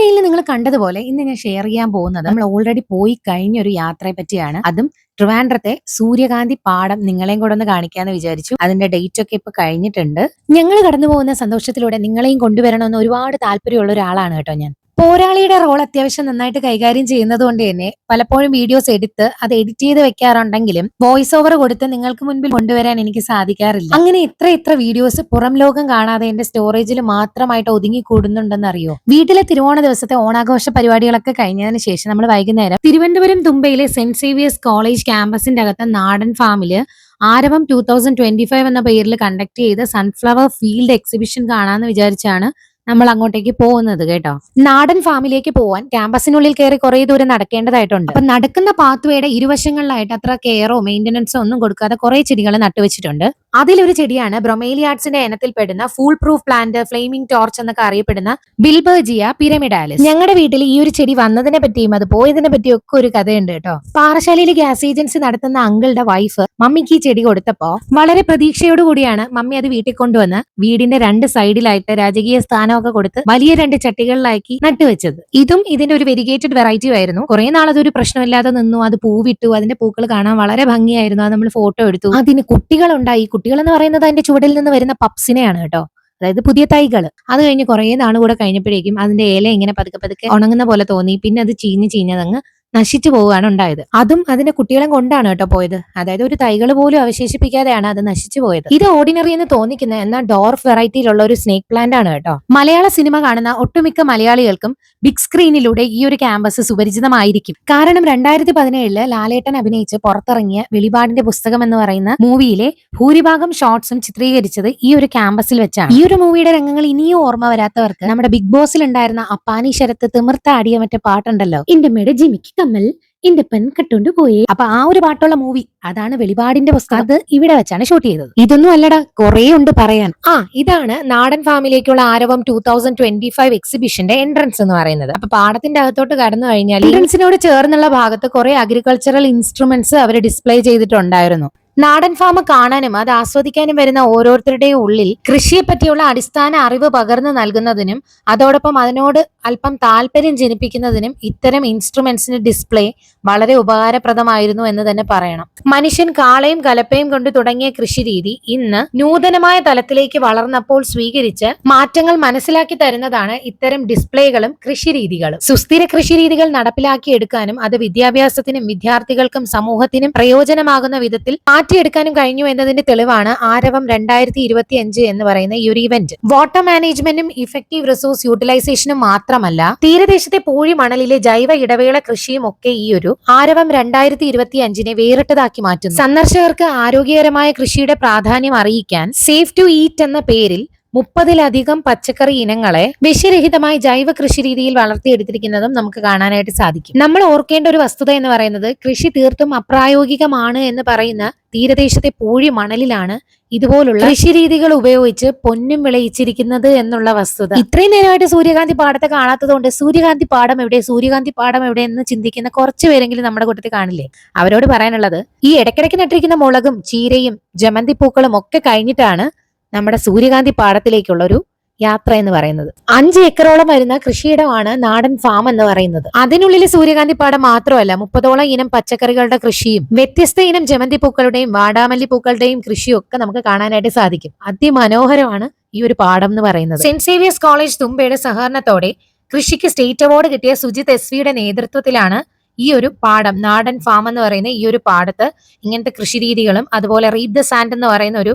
തമ്മിൽ നിങ്ങൾ കണ്ടതുപോലെ ഇന്ന് ഞാൻ ഷെയർ ചെയ്യാൻ പോകുന്നത് നമ്മൾ ഓൾറെഡി പോയി കഴിഞ്ഞ ഒരു യാത്രയെ പറ്റിയാണ്. അതും ട്രിവാൻഡ്രത്തെ സൂര്യകാന്തി പാടം നിങ്ങളെയും കൂടെ ഒന്ന് കാണിക്കാന്ന് വിചാരിച്ചു. അതിന്റെ ഡേറ്റ് ഒക്കെ ഇപ്പൊ കഴിഞ്ഞിട്ടുണ്ട്. ഞങ്ങൾ കടന്നു പോകുന്ന സന്തോഷത്തിലൂടെ നിങ്ങളെയും കൊണ്ടുവരണമെന്ന് ഒരുപാട് താല്പര്യമുള്ള ഒരാളാണ് കേട്ടോ ഞാൻ. പോരാളിയുടെ റോൾ അത്യാവശ്യം നന്നായിട്ട് കൈകാര്യം ചെയ്യുന്നത് കൊണ്ട് തന്നെ പലപ്പോഴും വീഡിയോസ് എടുത്ത് അത് എഡിറ്റ് ചെയ്ത് വെക്കാറുണ്ടെങ്കിലും വോയിസ് ഓവർ കൊടുത്ത് നിങ്ങൾക്ക് മുൻപിൽ കൊണ്ടുവരാൻ എനിക്ക് സാധിക്കാറില്ല. അങ്ങനെ ഇത്ര ഇത്ര വീഡിയോസ് പുറം ലോകം കാണാതെ എന്റെ സ്റ്റോറേജിൽ മാത്രമായിട്ട് ഒതുങ്ങി കൂടുന്നുണ്ടെന്ന് അറിയോ? വീട്ടിലെ തിരുവോണ ദിവസത്തെ ഓണാഘോഷ പരിപാടികളൊക്കെ കഴിഞ്ഞതിന് ശേഷം നമ്മൾ വൈകുന്നേരം തിരുവനന്തപുരം തുമ്പയിലെ സെന്റ് സേവിയേഴ്സ് കോളേജ് ക്യാമ്പസിന്റെ അകത്ത് നാടൻ ഫാമിൽ ആരവം ടൂ തൗസൻഡ് ട്വന്റി ഫൈവ് എന്ന പേരിൽ കണ്ടക്ട് ചെയ്ത സൺഫ്ലവർ ഫീൽഡ് എക്സിബിഷൻ കാണാമെന്ന് വിചാരിച്ചാണ് നമ്മൾ അങ്ങോട്ടേക്ക് പോകുന്നത് കേട്ടോ. നാടൻ ഫാമിലേക്ക് പോവാൻ ക്യാമ്പസിനുള്ളിൽ കയറി കുറെ ദൂരം നടക്കേണ്ടതായിട്ടുണ്ട്. അപ്പൊ നടക്കുന്ന പാത്വേയുടെ ഇരുവശങ്ങളിലായിട്ട് അത്ര കെയറോ മെയിന്റനൻസോ ഒന്നും കൊടുക്കാതെ കുറെ ചെടികൾ നട്ടുവെച്ചിട്ടുണ്ട്. അതിലൊരു ചെടിയാണ് ബ്രൊമേലിയാർട്സിന്റെ ഇനത്തിൽപ്പെടുന്ന fool proof plant flaming torch എന്നൊക്കെ അറിയപ്പെടുന്ന ബിൽബർജിയ പിരമിഡാലിസ്. ഞങ്ങളുടെ വീട്ടിൽ ഈ ഒരു ചെടി വന്നതിനെ പറ്റിയും അത് പോയതിനെ പറ്റിയും ഒക്കെ ഒരു കഥയുണ്ട് കേട്ടോ. പാറശാലയിൽ ഗ്യാസ് ഏജൻസി നടത്തുന്ന അങ്കിളുടെ വൈഫ് മമ്മിക്ക് ഈ ചെടി കൊടുത്തപ്പോ വളരെ പ്രതീക്ഷയോട് കൂടിയാണ് മമ്മി അത് വീട്ടിൽ കൊണ്ടുവന്ന് വീടിന്റെ രണ്ട് സൈഡിലായിട്ട് രാജകീയ സ്ഥാനമൊക്കെ കൊടുത്ത് വലിയ രണ്ട് ചട്ടികളിലാക്കി നട്ടുവെച്ചത് ഇതും ഇതിന്റെ ഒരു വെരിഗേറ്റഡ് വെറൈറ്റി ആയിരുന്നു. കുറെ അതൊരു പ്രശ്നമില്ലാതെ നിന്നു അത് പൂവിട്ടു അതിന്റെ പൂക്കൾ കാണാൻ വളരെ ഭംഗിയായിരുന്നു അത് നമ്മൾ ഫോട്ടോ എടുത്തു. അതിന് കുട്ടികളുണ്ടായി കുട്ടികൾ എന്ന് പറയുന്നത് അതിന്റെ ചുവടിൽ നിന്ന് വരുന്ന പപ്സിനെയാണ് കേട്ടോ. അതായത് പുതിയ തൈകൾ അത് കഴിഞ്ഞ് കുറെ നാൾ കൂടെ കഴിഞ്ഞപ്പോഴേക്കും അതിന്റെ ഇല ഇങ്ങനെ പതുക്കെ പതുക്കെ ഉണങ്ങുന്ന പോലെ തോന്നി. പിന്നെ അത് ചീഞ്ഞ് ചീഞ്ഞതങ്ങ് നശിച്ചു പോവുകയാണ് ഉണ്ടായത്. അതും അതിന്റെ കുട്ടികളെ കൊണ്ടാണ് കേട്ടോ പോയത്. അതായത് ഒരു തൈകൾ പോലും അവശേഷിപ്പിക്കാതെയാണ് അത് നശിച്ചു പോയത്. ഇത് ഓർഡിനറി എന്ന് തോന്നിക്കുന്ന എന്നാൽ ഡോർഫ് വെറൈറ്റിയിലുള്ള ഒരു സ്നേക് പ്ലാന്റ് ആണ് കേട്ടോ. മലയാള സിനിമ കാണുന്ന ഒട്ടുമിക്ക മലയാളികൾക്കും ബിഗ് സ്ക്രീനിലൂടെ ഈ ഒരു ക്യാമ്പസ് സുപരിചിതമായിരിക്കും. കാരണം രണ്ടായിരത്തി പതിനേഴിൽ ലാലേട്ടൻ അഭിനയിച്ച് പുറത്തിറങ്ങിയ വെളിപാടിന്റെ പുസ്തകം എന്ന് പറയുന്ന മൂവിയിലെ ഭൂരിഭാഗം ഷോർട്സും ചിത്രീകരിച്ചത് ഈ ഒരു ക്യാമ്പസിൽ വെച്ചാണ്. ഈ ഒരു മൂവിയുടെ രംഗങ്ങൾ ഇനിയും ഓർമ്മ വരാത്തവർക്ക് നമ്മുടെ ബിഗ് ബോസിൽ ഉണ്ടായിരുന്ന അപ്പാനി ശരത്ത് തിമിർത്ത അടിയ മറ്റേ പാട്ടുണ്ടല്ലോ. ഇന്റമേഡ് ജിമിക്ക്. കമ്മൽ എന്റെ പെൺ കെട്ടുകൊണ്ട് പോയി. അപ്പൊ ആ ഒരു പാട്ടുള്ള മൂവി അതാണ് വെളിപാടിന്റെ പുസ്തകം. അത് ഇവിടെ വെച്ചാണ് ഷൂട്ട് ചെയ്തത്. ഇതൊന്നും അല്ലടാ കുറേ ഉണ്ട് പറയാൻ. ആ ഇതാണ് നാടൻ ഫാമിലേക്കുള്ള ആരവം ടൂ തൗസൻഡ് ട്വന്റി ഫൈവ് എക്സിബിഷന്റെ എൻട്രൻസ് എന്ന് പറയുന്നത്. അപ്പൊ പാടത്തിന്റെ അകത്തോട്ട് കടന്നു കഴിഞ്ഞാൽ എൻട്രൻസിനോട് ചേർന്നുള്ള ഭാഗത്ത് കുറെ അഗ്രികൾച്ചറൽ ഇൻസ്ട്രുമെന്റ്സ് അവർ ഡിസ്പ്ലേ ചെയ്തിട്ടുണ്ടായിരുന്നു. നാടൻ ഫാം കാണാനും അത് ആസ്വദിക്കാനും വരുന്ന ഓരോരുത്തരുടെയും ഉള്ളിൽ കൃഷിയെ പറ്റിയുള്ള അടിസ്ഥാന അറിവ് പകർന്നു നൽകുന്നതിനും അതോടൊപ്പം അതിനോട് അല്പം താല്പര്യം ജനിപ്പിക്കുന്നതിനും ഇത്തരം ഇൻസ്ട്രുമെന്റ്സിന് ഡിസ്പ്ലേ വളരെ ഉപകാരപ്രദമായിരുന്നു എന്ന് തന്നെ പറയണം. മനുഷ്യൻ കാളയും കലപ്പയും കൊണ്ട് തുടങ്ങിയ കൃഷി രീതി ഇന്ന് നൂതനമായ തലത്തിലേക്ക് വളർന്നപ്പോൾ സ്വീകരിച്ച് മാറ്റങ്ങൾ മനസ്സിലാക്കി തരുന്നതാണ് ഇത്തരം ഡിസ്പ്ലേകളും കൃഷിരീതികളും. സുസ്ഥിര കൃഷിരീതികൾ നടപ്പിലാക്കിയെടുക്കാനും അത് വിദ്യാഭ്യാസത്തിനും വിദ്യാർത്ഥികൾക്കും സമൂഹത്തിനും പ്രയോജനമാകുന്ന വിധത്തിൽ മാറ്റിയെടുക്കാനും കഴിഞ്ഞു എന്നതിന്റെ തെളിവാണ് ആരവം രണ്ടായിരത്തി ഇരുപത്തി അഞ്ച് എന്ന് പറയുന്ന ഈ ഒരു ഇവന്റ് വാട്ടർ മാനേജ്മെന്റും ഇഫക്റ്റീവ് റിസോഴ്സ് യൂട്ടിലൈസേഷനും മാത്രമല്ല തീരദേശത്തെ പൂഴി മണലിലെ ജൈവ ഇടവേള കൃഷിയും ഒക്കെ ഈ ഒരു ആരവം രണ്ടായിരത്തി ഇരുപത്തി അഞ്ചിനെ വേറിട്ടതാക്കി മാറ്റുന്നു. സന്ദർശകർക്ക് ആരോഗ്യകരമായ കൃഷിയുടെ പ്രാധാന്യം അറിയിക്കാൻ സേഫ് ടു ഈറ്റ് എന്ന പേരിൽ മുപ്പതിലധികം പച്ചക്കറി ഇനങ്ങളെ വിഷരഹിതമായി ജൈവ കൃഷി രീതിയിൽ വളർത്തിയെടുത്തിരിക്കുന്നതും നമുക്ക് കാണാനായിട്ട് സാധിക്കും. നമ്മൾ ഓർക്കേണ്ട ഒരു വസ്തുത എന്ന് പറയുന്നത് കൃഷി തീർത്തും അപ്രായോഗികമാണ് എന്ന് പറയുന്ന തീരദേശത്തെ പൂഴി മണലിലാണ് ഇതുപോലുള്ള കൃഷി രീതികൾ ഉപയോഗിച്ച് പൊന്നും വിളയിച്ചിരിക്കുന്നത് എന്നുള്ള വസ്തുത. ഇത്രയും നേരമായിട്ട് സൂര്യകാന്തി പാടത്തെ കാണാത്തതുകൊണ്ട് സൂര്യകാന്തി പാടം എവിടെ സൂര്യകാന്തി പാടം എവിടെ എന്ന് ചിന്തിക്കുന്ന കുറച്ച് പേരെങ്കിലും നമ്മുടെ കൂട്ടത്തിൽ കാണില്ലേ? അവരോട് പറയാനുള്ളത് ഈ ഇടയ്ക്കിടയ്ക്ക് നട്ടിരിക്കുന്ന മുളകും ചീരയും ജമന്തി പൂക്കളും ഒക്കെ കഴിഞ്ഞിട്ടാണ് നമ്മുടെ സൂര്യകാന്തി പാടത്തിലേക്കുള്ള ഒരു യാത്ര എന്ന് പറയുന്നത്. അഞ്ച് ഏക്കറോളം വരുന്ന കൃഷിയിടമാണ് നാടൻ ഫാം എന്ന് പറയുന്നത്. അതിനുള്ളിൽ സൂര്യകാന്തി പാടം മാത്രമല്ല മുപ്പതോളം ഇനം പച്ചക്കറികളുടെ കൃഷിയും വ്യത്യസ്ത ഇനം ജമന്തി പൂക്കളുടെയും വാടാമല്ലി പൂക്കളുടെയും കൃഷിയും ഒക്കെ നമുക്ക് കാണാനായിട്ട് സാധിക്കും. അതിമനോഹരമാണ് ഈ ഒരു പാടം എന്ന് പറയുന്നത്. സെന്റ് സേവിയേഴ്സ് കോളേജ് തുമ്പയുടെ സഹകരണത്തോടെ കൃഷിക്ക് സ്റ്റേറ്റ് അവാർഡ് കിട്ടിയ സുജിത് എസ് വിയുടെ നേതൃത്വത്തിലാണ് ഈ ഒരു പാടം നാടൻ ഫാം എന്ന് പറയുന്ന ഈ ഒരു പാടത്ത് ഇങ്ങനത്തെ കൃഷി രീതികളും അതുപോലെ റീഡ് ദ സാൻഡ് എന്ന് പറയുന്ന ഒരു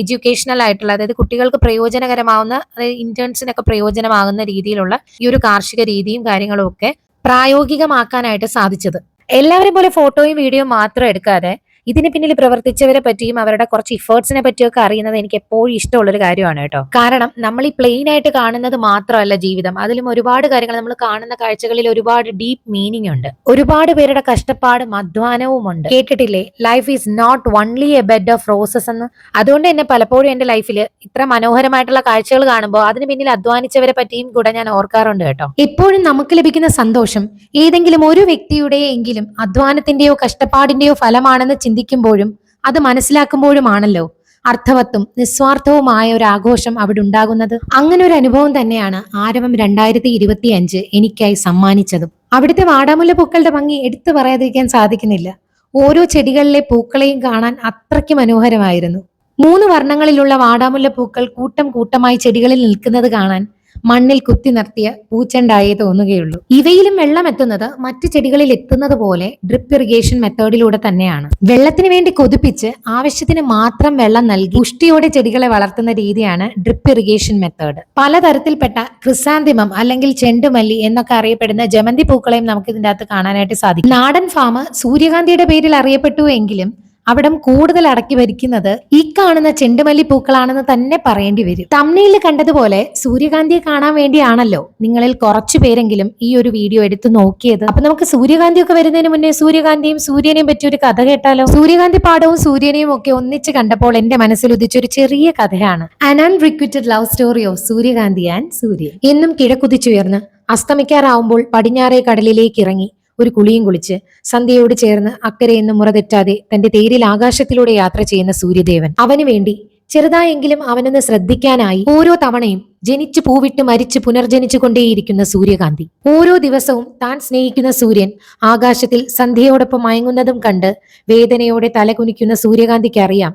എഡ്യൂക്കേഷണൽ ആയിട്ടുള്ള അതായത് കുട്ടികൾക്ക് പ്രയോജനകരമാവുന്ന അതായത് ഇന്റേൺസിനൊക്കെ പ്രയോജനമാകുന്ന രീതിയിലുള്ള ഈ ഒരു കാർഷിക രീതിയും കാര്യങ്ങളും ഒക്കെ പ്രായോഗികമാക്കാനായിട്ട് സാധിച്ചത്. എല്ലാവരും പോലെ ഫോട്ടോയും വീഡിയോയും മാത്രം എടുക്കാതെ ഇതിന് പിന്നിൽ പ്രവർത്തിച്ചവരെ പറ്റിയും അവരുടെ കുറച്ച് ഇഫേർട്സിനെ പറ്റിയൊക്കെ അറിയുന്നത് എനിക്ക് എപ്പോഴും ഇഷ്ടമുള്ളൊരു കാര്യമാണ് കേട്ടോ. കാരണം നമ്മൾ ഈ പ്ലെയിൻ ആയിട്ട് കാണുന്നത് മാത്രമല്ല ജീവിതം. അതിലും ഒരുപാട് കാര്യങ്ങൾ നമ്മൾ കാണുന്ന കാഴ്ചകളിൽ ഒരുപാട് ഡീപ്പ് മീനിങ് ഉണ്ട്. ഒരുപാട് പേരുടെ കഷ്ടപ്പാടും അധ്വാനവും ഉണ്ട്. കേട്ടിട്ടില്ലേ? Life is not only a bed of roses എന്ന്. അതുകൊണ്ട് തന്നെ പലപ്പോഴും എന്റെ ലൈഫിൽ ഇത്ര മനോഹരമായിട്ടുള്ള കാഴ്ചകൾ കാണുമ്പോൾ അതിന് പിന്നിൽ അധ്വാനിച്ചവരെ പറ്റിയും കൂടെ ഞാൻ ഓർക്കാറുണ്ട് കേട്ടോ. എപ്പോഴും നമുക്ക് ലഭിക്കുന്ന സന്തോഷം ഏതെങ്കിലും ഒരു വ്യക്തിയുടെയെങ്കിലും അധ്വാനത്തിന്റെയോ കഷ്ടപ്പാടിന്റെയോ ഫലമാണെന്ന് ചിന്തിക്കുമ്പോഴും അത് മനസ്സിലാക്കുമ്പോഴുമാണല്ലോ അർത്ഥവത്തും നിസ്വാർത്ഥവുമായ ഒരു ആഘോഷം അവിടെ ഉണ്ടാകുന്നത്. അങ്ങനെ ഒരു അനുഭവം തന്നെയാണ് ആരവം രണ്ടായിരത്തി ഇരുപത്തി അഞ്ച് എനിക്കായി സമ്മാനിച്ചതും. അവിടുത്തെ വാടാമുല്ല പൂക്കളുടെ ഭംഗി എടുത്തു പറയാതിരിക്കാൻ സാധിക്കുന്നില്ല. ഓരോ ചെടികളിലെ പൂക്കളെയും കാണാൻ അത്രയ്ക്ക് മനോഹരമായിരുന്നു. മൂന്ന് വർണങ്ങളിലുള്ള വാടാമുല്ല പൂക്കൾ കൂട്ടം കൂട്ടമായി ചെടികളിൽ നിൽക്കുന്നത് കാണാൻ മണ്ണിൽ കുത്തി നിർത്തിയ പൂച്ചെണ്ടായേ തോന്നുകയുള്ളൂ. ഇവയിലും വെള്ളം എത്തുന്നത് മറ്റു ചെടികളിൽ എത്തുന്നത് പോലെ ഡ്രിപ്പ് ഇറിഗേഷൻ മെത്തേഡിലൂടെ തന്നെയാണ്. വെള്ളത്തിന് വേണ്ടി കൊതിപ്പിച്ച് ആവശ്യത്തിന് മാത്രം വെള്ളം നൽകി പുഷ്ടിയോടെ ചെടികളെ വളർത്തുന്ന രീതിയാണ് ഡ്രിപ്പ് ഇറിഗേഷൻ മെത്തേഡ് പലതരത്തിൽപ്പെട്ട ക്രിസാന്തിമം അല്ലെങ്കിൽ ചെണ്ടുമല്ലി എന്നൊക്കെ അറിയപ്പെടുന്ന ജമന്തി പൂക്കളെയും നമുക്ക് ഇതിന്റെ അകത്ത് കാണാനായിട്ട് സാധിക്കും. നാടൻ ഫാം സൂര്യകാന്തിയുടെ പേരിൽ അറിയപ്പെട്ടു എങ്കിലും അവിടം കൂടുതൽ അടക്കി ഭരിക്കുന്നത് ഈ കാണുന്ന ചെണ്ടുമല്ലി പൂക്കളാണെന്ന് തന്നെ പറയേണ്ടി വരും. തമ്മിയിൽ കണ്ടതുപോലെ സൂര്യകാന്തിയെ കാണാൻ വേണ്ടിയാണല്ലോ നിങ്ങളിൽ കുറച്ചു പേരെങ്കിലും ഈ ഒരു വീഡിയോ എടുത്ത് നോക്കിയത്. അപ്പൊ നമുക്ക് സൂര്യകാന്തി ഒക്കെ വരുന്നതിന് മുന്നേ സൂര്യകാന്തിയും സൂര്യനെയും പറ്റി ഒരു കഥ കേട്ടാലോ? സൂര്യകാന്തി പാടവും സൂര്യനെയും ഒക്കെ ഒന്നിച്ച് കണ്ടപ്പോൾ എന്റെ മനസ്സിൽ ഉദിച്ചൊരു ചെറിയ കഥയാണ്. Unrequited love story of Suryakanthi and Suryan. എന്നും കിഴക്കുതിച്ചുയർന്ന് അസ്തമിക്കാറാവുമ്പോൾ പടിഞ്ഞാറേ കടലിലേക്ക് ഇറങ്ങി. ഒരു കുളിയും കുളിച്ച് സന്ധ്യയോട് ചേർന്ന് അക്കരെ എന്ന് മുറതെറ്റാതെ തന്റെ തേരിൽ ആകാശത്തിലൂടെ യാത്ര ചെയ്യുന്ന സൂര്യദേവൻ. അവന് വേണ്ടി ചെറുതായെങ്കിലും അവനൊന്ന് ശ്രദ്ധിക്കാനായി ഓരോ തവണയും ജനിച്ചു പൂവിട്ട് മരിച്ചു പുനർജനിച്ചു കൊണ്ടേയിരിക്കുന്ന സൂര്യകാന്തി. ഓരോ ദിവസവും താൻ സ്നേഹിക്കുന്ന സൂര്യൻ ആകാശത്തിൽ സന്ധ്യയോടൊപ്പം മയങ്ങുന്നതും കണ്ട് വേദനയോടെ തലകുനിക്കുന്ന സൂര്യകാന്തിക്ക് അറിയാം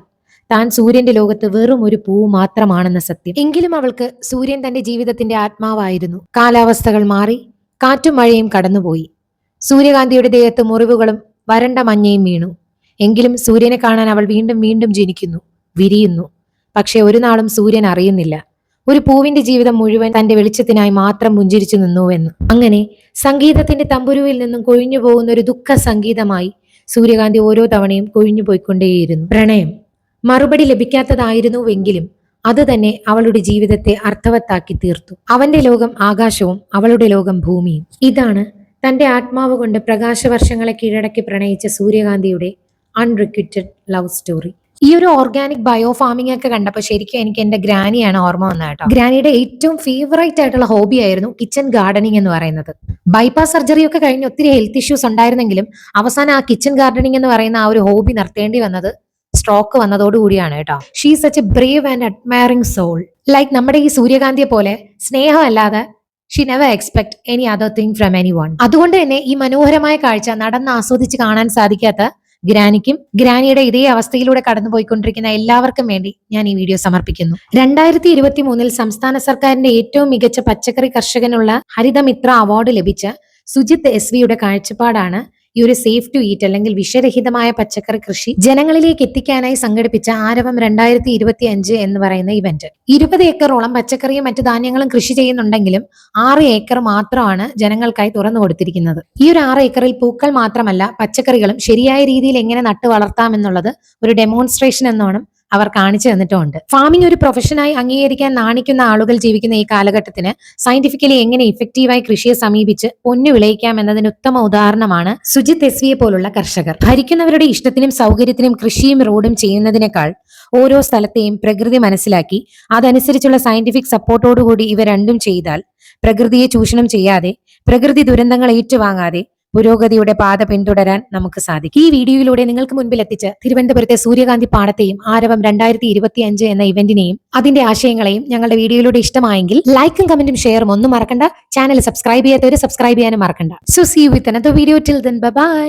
താൻ സൂര്യന്റെ ലോകത്ത് വെറും ഒരു പൂവ് മാത്രമാണെന്ന സത്യം. എങ്കിലും അവൾക്ക് സൂര്യൻ തന്റെ ജീവിതത്തിന്റെ ആത്മാവായിരുന്നു. കാലാവസ്ഥകൾ മാറി കാറ്റും മഴയും കടന്നുപോയി. സൂര്യകാന്തിയുടെ ദേഹത്ത് മുറിവുകളും വരണ്ട മഞ്ഞയും വീണു. എങ്കിലും സൂര്യനെ കാണാൻ അവൾ വീണ്ടും വീണ്ടും ജനിക്കുന്നു വിരിയുന്നു. പക്ഷേ ഒരു നാളും സൂര്യൻ അറിയുന്നില്ല. ഒരു പൂവിന്റെ ജീവിതം മുഴുവൻ തന്റെ വെളിച്ചത്തിനായി മാത്രം പുഞ്ചിരിച്ചു നിന്നുവെന്ന്. അങ്ങനെ സംഗീതത്തിന്റെ തമ്പുരുവിൽ നിന്നും കൊഴിഞ്ഞു പോകുന്ന ഒരു ദുഃഖ സംഗീതമായി സൂര്യകാന്തി ഓരോ തവണയും കൊഴിഞ്ഞു പോയിക്കൊണ്ടേയിരുന്നു. പ്രണയം മറുപടി ലഭിക്കാത്തതായിരുന്നുവെങ്കിലും അത് തന്നെ അവളുടെ ജീവിതത്തെ അർത്ഥവത്താക്കി തീർത്തു. അവന്റെ ലോകം ആകാശവും അവളുടെ ലോകം ഭൂമിയും. ഇതാണ് തന്റെ ആത്മാവ് കൊണ്ട് പ്രകാശവർഷങ്ങളെ കീഴടക്കി പ്രണയിച്ച സൂര്യകാന്തിയുടെ അൺറിക്വിറ്റഡ് ലവ് സ്റ്റോറി ഈ ഒരു ഓർഗാനിക് ബയോ ഫാമിംഗ് ഒക്കെ കണ്ടപ്പോൾ ശരിക്കും എനിക്ക് എന്റെ ഗ്രാനിയാണ് ഓർമ്മ വന്നത് കേട്ടോ. ഗ്രാനിയുടെ ഏറ്റവും ഫേവറേറ്റ് ആയിട്ടുള്ള ഹോബി ആയിരുന്നു കിച്ചൺ ഗാർഡനിങ് എന്ന് പറയുന്നത്. ബൈപ്പാസ് സർജറി ഒക്കെ കഴിഞ്ഞ് ഒത്തിരി ഹെൽത്ത് ഇഷ്യൂസ് ഉണ്ടായിരുന്നെങ്കിലും അവസാനം ആ കിച്ചൺ ഗാർഡനിങ് എന്ന് പറയുന്ന ആ ഒരു ഹോബി നിർത്തേണ്ടി വന്നത് സ്ട്രോക്ക് വന്നതോടുകൂടിയാണ് കേട്ടോ. She such a brave and admiring soul like നമ്മുടെ ഈ സൂര്യകാന്തിയെ പോലെ സ്നേഹമല്ലാതെ she never expect any other thing from anyone അതുകൊണ്ട് തന്നെ ഈ മനോഹരമായ കാഴ്ച നടന്ന് ആസ്വദിച്ച് കാണാൻ സാധിക്കാത്ത ഗ്രാനിക്കും ഗ്രാനിയുടെ ഇതേ അവസ്ഥയിലൂടെ കടന്നുപോയിക്കൊണ്ടിരിക്കുന്ന എല്ലാവർക്കും വേണ്ടി ഞാൻ ഈ വീഡിയോ സമർപ്പിക്കുന്നു. രണ്ടായിരത്തി ഇരുപത്തി മൂന്നിൽ സംസ്ഥാന സർക്കാരിന്റെ ഏറ്റവും മികച്ച പച്ചക്കറി കർഷകനുള്ള ഹരിതമിത്ര അവാർഡ് ലഭിച്ച സുജിത് എസ് വിയുടെ കാഴ്ചപ്പാടാണ് ഈ ഒരു സേഫ് ടു ഈറ്റ് അല്ലെങ്കിൽ വിഷരഹിതമായ പച്ചക്കറി കൃഷി ജനങ്ങളിലേക്ക് എത്തിക്കാനായി സംഘടിപ്പിച്ച ആരവം രണ്ടായിരത്തി ഇരുപത്തി അഞ്ച് എന്ന് പറയുന്ന ഇവന്റ് ഇരുപത് ഏക്കറോളം പച്ചക്കറിയും മറ്റു ധാന്യങ്ങളും കൃഷി ചെയ്യുന്നുണ്ടെങ്കിലും ആറ് ഏക്കർ മാത്രമാണ് ജനങ്ങൾക്കായി തുറന്നു കൊടുത്തിരിക്കുന്നത്. ഈ ഒരു ആറ് ഏക്കറിൽ പൂക്കൾ മാത്രമല്ല പച്ചക്കറികളും ശരിയായ രീതിയിൽ എങ്ങനെ നട്ടു വളർത്താമെന്നുള്ളത് ഒരു ഡെമോൺസ്ട്രേഷൻ എന്നോണം അവർ കാണിച്ചു തന്നിട്ടുമുണ്ട്. ഫാമിംഗ് ഒരു പ്രൊഫഷനായി അംഗീകരിക്കാൻ നാണിക്കുന്ന ആളുകൾ ജീവിക്കുന്ന ഈ കാലഘട്ടത്തിന് സയന്റിഫിക്കലി എങ്ങനെ ഇഫക്റ്റീവായി കൃഷിയെ സമീപിച്ച് പൊന്നു വിളയിക്കാം എന്നതിന് ഉത്തമ ഉദാഹരണമാണ് സുജിത് എസ് വിയെ പോലുള്ള കർഷകർ. ഭരിക്കുന്നവരുടെ ഇഷ്ടത്തിനും സൗകര്യത്തിനും കൃഷിയും റോഡും ചെയ്യുന്നതിനേക്കാൾ ഓരോ സ്ഥലത്തെയും പ്രകൃതി മനസ്സിലാക്കി അതനുസരിച്ചുള്ള സയന്റിഫിക് സപ്പോർട്ടോടുകൂടി ഇവ രണ്ടും ചെയ്താൽ പ്രകൃതിയെ ചൂഷണം ചെയ്യാതെ പ്രകൃതി ദുരന്തങ്ങൾ ഏറ്റുവാങ്ങാതെ പുരോഗതിയുടെ പാത പിന്തുടരാൻ നമുക്ക് സാധിക്കും. ഈ വീഡിയോയിലൂടെ നിങ്ങൾക്ക് മുൻപിൽ എത്തിച്ച് തിരുവനന്തപുരത്തെ സൂര്യകാന്തി പാടത്തെയും ആരവം രണ്ടായിരത്തി ഇരുപത്തി അഞ്ച് എന്ന ഇവന്റിനെയും അതിന്റെ ആശയങ്ങളെയും ഞങ്ങളുടെ വീഡിയോയിലൂടെ ഇഷ്ടമായെങ്കിൽ ലൈക്കും കമന്റും ഷെയറും ഒന്നും മറക്കണ്ട. ചാനൽ സബ്സ്ക്രൈബ് ചെയ്യാത്തവർ സബ്സ്ക്രൈബ് ചെയ്യാനും മറക്കണ്ട. So see with another video till then bye